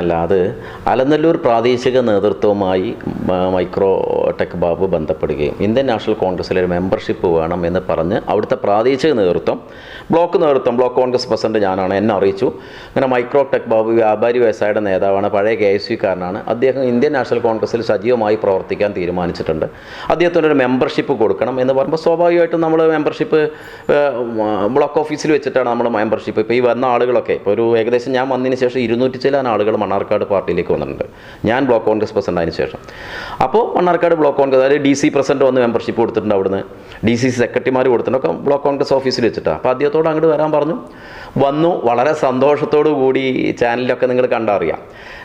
അല്ല അത് അലനല്ലൂർ പ്രാദേശിക നേതൃത്വവുമായി മൈക്രോ ടെക് ബാബു ബന്ധപ്പെടുകയും ഇന്ത്യൻ നാഷണൽ കോൺഗ്രസ്സിലെ ഒരു മെമ്പർഷിപ്പ് വേണം എന്ന് പറഞ്ഞ് അവിടുത്തെ പ്രാദേശിക നേതൃത്വം ബ്ലോക്ക് നേതൃത്വം ബ്ലോക്ക് കോൺഗ്രസ് പ്രസിഡന്റ് ഞാനാണ് എന്നെ അറിയിച്ചു. അങ്ങനെ മൈക്രോ ടെക് ബാബു വ്യാപാരി വ്യവസായയുടെ നേതാവാണ് പഴയ കെ എസ് കാരനാണ്. അദ്ദേഹം ഇന്ത്യൻ നാഷണൽ കോൺഗ്രസ്സിൽ സജീവമായി പ്രവർത്തിക്കാൻ തീരുമാനിച്ചിട്ടുണ്ട്. അദ്ദേഹത്തിന് ഒരു മെമ്പർഷിപ്പ് കൊടുക്കണം എന്ന് പറയുമ്പോൾ സ്വാഭാവികമായിട്ടും നമ്മൾ മെമ്പർഷിപ്പ് ബ്ലോക്ക് ഓഫീസിൽ വെച്ചിട്ടാണ് നമ്മൾ മെമ്പർഷിപ്പ്. ഇപ്പോൾ ഈ വന്ന ആളുകളൊക്കെ ഇപ്പോൾ ഒരു ഏകദേശം ഞാൻ വന്നതിന് ശേഷം ഇരുന്നൂറ്റി ചില ആളുകൾ മണ്ണാർക്കാട് പാർട്ടിയിലേക്ക് വന്നിട്ടുണ്ട്. ഞാൻ ബ്ലോക്ക് കോൺഗ്രസ് പ്രസിഡന്റ് അതിന് ശേഷം. അപ്പോൾ മണ്ണാർക്കാട് ബ്ലോക്ക് കോൺഗ്രസ് അതായത് ഡി സി പ്രസിഡന്റ് വന്ന് മെമ്പർഷിപ്പ് കൊടുത്തിട്ടുണ്ട് അവിടുന്ന്. ഡി സി സെക്രട്ടറിമാർ കൊടുത്തിട്ടുണ്ട്. ഒക്കെ ബ്ലോക്ക് കോൺഗ്രസ് ഓഫീസിൽ വെച്ചിട്ടാണ് അപ്പോൾ അദ്ദേഹത്തോട് അങ്ങോട്ട് വരാൻ പറഞ്ഞു. വന്നു. വളരെ സന്തോഷത്തോടു കൂടി ചാനലിലൊക്കെ നിങ്ങൾ കണ്ടറിയാം.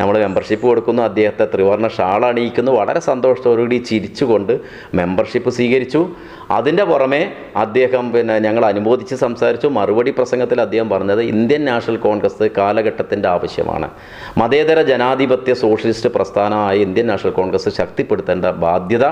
നമ്മൾ മെമ്പർഷിപ്പ് കൊടുക്കുന്നു. അദ്ദേഹത്തെ ത്രിവർണ ഷാൾ അണിയിക്കുന്നു. വളരെ സന്തോഷത്തോടുകൂടി ചിരിച്ചുകൊണ്ട് മെമ്പർഷിപ്പ് സ്വീകരിച്ചു. അതിന്റെ പുറമെ അദ്ദേഹം പിന്നെ ഞങ്ങൾ അനുമോദിച്ച് സംസാരിച്ചു. മറുപടി പ്രസംഗത്തിൽ അദ്ദേഹം പറഞ്ഞത് ഇന്ത്യൻ നാഷണൽ കോൺഗ്രസ് കാലഘട്ടത്തിന്റെ ആവശ്യമാണ്. മതേതര ജനാധിപത്യ സോഷ്യലിസ്റ്റ് പ്രസ്ഥാനമായ ഇന്ത്യൻ നാഷണൽ കോൺഗ്രസ് ശക്തിപ്പെടുത്തേണ്ട ബാധ്യത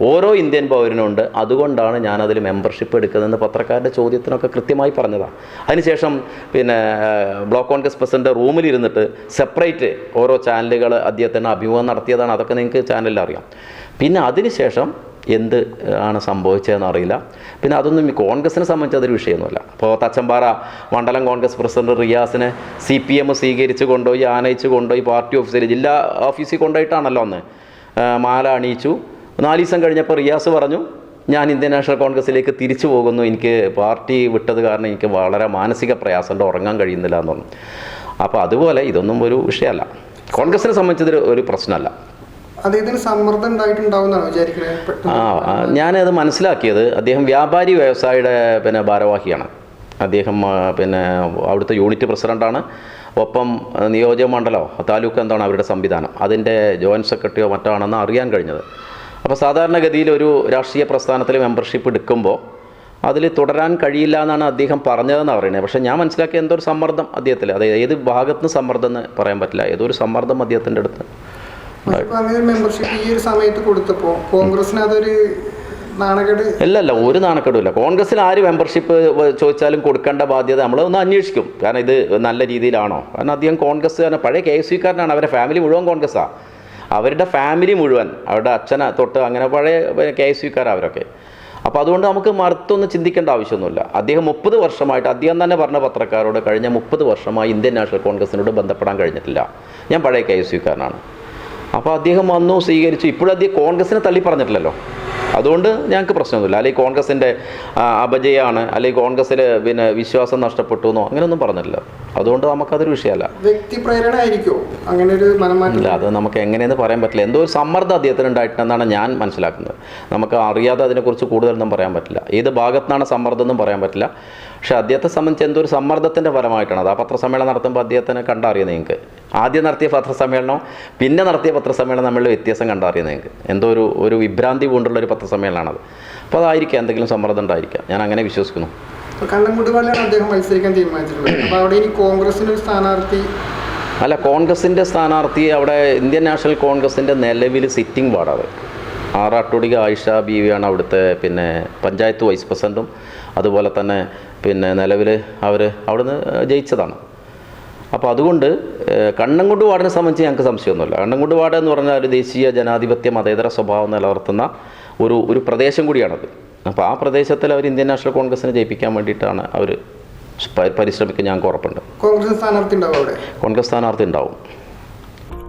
ഓരോ ഇന്ത്യൻ പൗരനുണ്ട്. അതുകൊണ്ടാണ് ഞാനതിൽ മെമ്പർഷിപ്പ് എടുക്കുന്നതെന്ന് പത്രക്കാരുടെ ചോദ്യത്തിനൊക്കെ കൃത്യമായി പറഞ്ഞതാണ് അതിനുശേഷം പിന്നെ ബ്ലോക്ക് കോൺഗ്രസ് പ്രസിഡന്റ് റൂമിലിരുന്നിട്ട് സെപ്പറേറ്റ് ഓരോ ചാനലുകൾ അദ്ദേഹത്തിന് അഭിമുഖം നടത്തിയതാണ്. അതൊക്കെ നിങ്ങൾക്ക് ചാനലിൽ അറിയാം. പിന്നെ അതിനുശേഷം എന്ത് ആണ് സംഭവിച്ചതെന്ന് അറിയില്ല. പിന്നെ അതൊന്നും കോൺഗ്രസിനെ സംബന്ധിച്ച് അതൊരു വിഷയമൊന്നുമല്ല. അപ്പോൾ തച്ചമ്പാറ മണ്ഡലം കോൺഗ്രസ് പ്രസിഡന്റ് റിയാസിനെ സി പി എം സ്വീകരിച്ച് കൊണ്ടുപോയി ആനയിച്ച് കൊണ്ടുപോയി പാർട്ടി ഓഫീസിൽ ജില്ലാ ഓഫീസിൽ കൊണ്ടുപോയിട്ടാണല്ലോ അന്ന് മാല അണിയിച്ചു. നാല് ദിവസം കഴിഞ്ഞപ്പോൾ റിയാസ് പറഞ്ഞു ഞാൻ ഇന്ത്യൻ നാഷണൽ കോൺഗ്രസ്സിലേക്ക് തിരിച്ചു പോകുന്നു. എനിക്ക് പാർട്ടി വിട്ടത് കാരണം എനിക്ക് വളരെ മാനസിക പ്രയാസമുണ്ട്. ഉറങ്ങാൻ കഴിയുന്നില്ല എന്ന് പറഞ്ഞു. അപ്പോൾ അതുപോലെ ഇതൊന്നും ഒരു വിഷയമല്ല. കോൺഗ്രസിനെ സംബന്ധിച്ചത് ഒരു പ്രശ്നമല്ല. ആ ഞാനത് മനസ്സിലാക്കിയത് അദ്ദേഹം വ്യാപാരി വ്യവസായിയുടെ പിന്നെ ഭാരവാഹിയാണ്. അദ്ദേഹം പിന്നെ അവിടുത്തെ യൂണിറ്റ് പ്രസിഡന്റാണ് ഒപ്പം നിയോജക മണ്ഡലമോ താലൂക്ക് എന്താണ് അവരുടെ സംവിധാനം അതിന്റെ ജോയിന്റ് സെക്രട്ടറിയോ മറ്റാണെന്ന് അറിയാൻ കഴിഞ്ഞത്. അപ്പോൾ സാധാരണഗതിയിൽ ഒരു രാഷ്ട്രീയ പ്രസ്ഥാനത്തിൽ മെമ്പർഷിപ്പ് എടുക്കുമ്പോൾ അതിൽ തുടരാൻ കഴിയില്ല എന്നാണ് അദ്ദേഹം പറഞ്ഞതെന്ന് പറയുന്നത്. പക്ഷേ ഞാൻ മനസ്സിലാക്കിയ എന്തോ ഒരു സമ്മർദ്ദം അദ്ദേഹത്തിൽ അതായത് ഏത് ഭാഗത്തുനിന്ന് സമ്മർദ്ദം എന്ന് പറയാൻ പറ്റില്ല ഏതോ ഒരു സമ്മർദ്ദം അദ്ദേഹത്തിന്റെ അടുത്ത് മെമ്പർഷിപ്പ് ഈ ഒരു സമയത്ത് കൊടുത്തപ്പോൾ കോൺഗ്രസിന് അതൊരു ഒരു നാണക്കേടുമില്ല കോൺഗ്രസിൽ ആര് മെമ്പർഷിപ്പ് ചോദിച്ചാലും കൊടുക്കേണ്ട ബാധ്യത നമ്മൾ ഒന്ന് അന്വേഷിക്കും. കാരണം ഇത് നല്ല രീതിയിലാണോ? കാരണം അധികം കോൺഗ്രസ് കാരണം പഴയ കെ എസ് സിക്കാരനാണ് അവരുടെ ഫാമിലി മുഴുവൻ കോൺഗ്രസ്സാണ് അവരുടെ ഫാമിലി മുഴുവൻ അവരുടെ അച്ഛനെ തൊട്ട് അങ്ങനെ പഴയ കെ എസ് സിക്കാരാണ് അവരൊക്കെ. അപ്പോൾ അതുകൊണ്ട് നമുക്ക് മറുത്തൊന്നും ചിന്തിക്കേണ്ട ആവശ്യമൊന്നുമില്ല. അദ്ദേഹം മുപ്പത് വർഷമായിട്ട് അദ്ദേഹം തന്നെ പറഞ്ഞ പത്രക്കാരോട് കഴിഞ്ഞ മുപ്പത് വർഷമായി ഇന്ത്യൻ നാഷണൽ കോൺഗ്രസിനോട് ബന്ധപ്പെടാൻ കഴിഞ്ഞിട്ടില്ല. ഞാൻ പഴയ കെ എസ് യുക്കാരനാണ് അപ്പോൾ അദ്ദേഹം വന്നു സ്വീകരിച്ചു. ഇപ്പോഴും അദ്ദേഹം കോൺഗ്രസിനെ തള്ളി പറഞ്ഞിട്ടില്ലല്ലോ. അതുകൊണ്ട് ഞങ്ങൾക്ക് പ്രശ്നമൊന്നുമില്ല. അല്ലെങ്കിൽ കോൺഗ്രസിന്റെ അപജയമാണ് അല്ലെങ്കിൽ കോൺഗ്രസ്സിൽ പിന്നെ വിശ്വാസം നഷ്ടപ്പെട്ടു എന്നോ അങ്ങനെയൊന്നും പറഞ്ഞില്ല അതുകൊണ്ട് നമുക്കതൊരു വിഷയമല്ല. അങ്ങനെ ഒരു ഇല്ല അത് നമുക്ക് എങ്ങനെയെന്ന് പറയാൻ പറ്റില്ല. എന്തോ ഒരു സമ്മർദ്ദം അദ്ദേഹത്തിന് ഉണ്ടായിട്ടുണ്ടെന്നാണ് ഞാൻ മനസ്സിലാക്കുന്നത്. നമുക്ക് അറിയാതെ അതിനെക്കുറിച്ച് കൂടുതലൊന്നും പറയാൻ പറ്റില്ല. ഏത് ഭാഗത്തുനിന്നാണ് സമ്മർദ്ദം എന്നും പറയാൻ പറ്റില്ല. പക്ഷേ അദ്ദേഹത്തെ സംബന്ധിച്ച് എന്തോ ഒരു സമ്മർദ്ദത്തിന്റെ ഫലമായിട്ടാണ് അത് ആ പത്രസമ്മേളനം നടത്തുമ്പോൾ അദ്ദേഹത്തിന് കണ്ടറിയാം നിങ്ങൾക്ക്. ആദ്യം നടത്തിയ പത്രസമ്മേളനം പിന്നെ നടത്തിയ പത്രസമ്മേളനം തമ്മിലുള്ള വ്യത്യാസം കണ്ടറിയാം നിങ്ങൾക്ക്. എന്തോ ഒരു ഒരു വിഭ്രാന്തി കൊണ്ടുള്ള ഒരു പത്രസമ്മേളനമാണത്. അപ്പോൾ അതായിരിക്കാം എന്തെങ്കിലും സമ്മർദ്ദം ഉണ്ടായിരിക്കാം. ഞാൻ അങ്ങനെ വിശ്വസിക്കുന്നു. അദ്ദേഹം മത്സരിക്കാൻ തീരുമാനിച്ചിട്ടുള്ളത്. അപ്പോൾ അവിടെ ഇനി കോൺഗ്രസിന് ഒരു സ്ഥാനാർത്ഥി അല്ല കോൺഗ്രസിന്റെ സ്ഥാനാർത്ഥി അവിടെ ഇന്ത്യൻ നാഷണൽ കോൺഗ്രസിന്റെ നിലവിൽ സിറ്റിംഗ് വാർഡത് ആറാട്ടുടിക ആയിഷ ബീവിയാണ് അവിടുത്തെ പിന്നെ പഞ്ചായത്ത് വൈസ് പ്രസിഡന്റും അതുപോലെ തന്നെ പിന്നെ നിലവിൽ അവർ അവിടുന്ന് ജയിച്ചതാണ്. അപ്പോൾ അതുകൊണ്ട് കണ്ണൻകുണ്ട് വാർഡിനെ സംബന്ധിച്ച് ഞങ്ങൾക്ക് സംശയമൊന്നുമില്ല. കണ്ണൻകുണ്ട് വാർഡ് എന്ന് പറഞ്ഞാൽ ഒരു ദേശീയ ജനാധിപത്യ മതേതര സ്വഭാവം നിലനിർത്തുന്ന ഒരു ഒരു പ്രദേശം കൂടിയാണത്. അപ്പോൾ ആ പ്രദേശത്തിൽ അവർ ഇന്ത്യൻ നാഷണൽ കോൺഗ്രസിനെ ജയിപ്പിക്കാൻ വേണ്ടിയിട്ടാണ് അവർ പരിശ്രമിക്കുക ഞങ്ങൾക്ക് ഉറപ്പുണ്ട്. കോൺഗ്രസ് സ്ഥാനാർത്ഥി ഉണ്ടാവും കോൺഗ്രസ് സ്ഥാനാർത്ഥി ഉണ്ടാവും.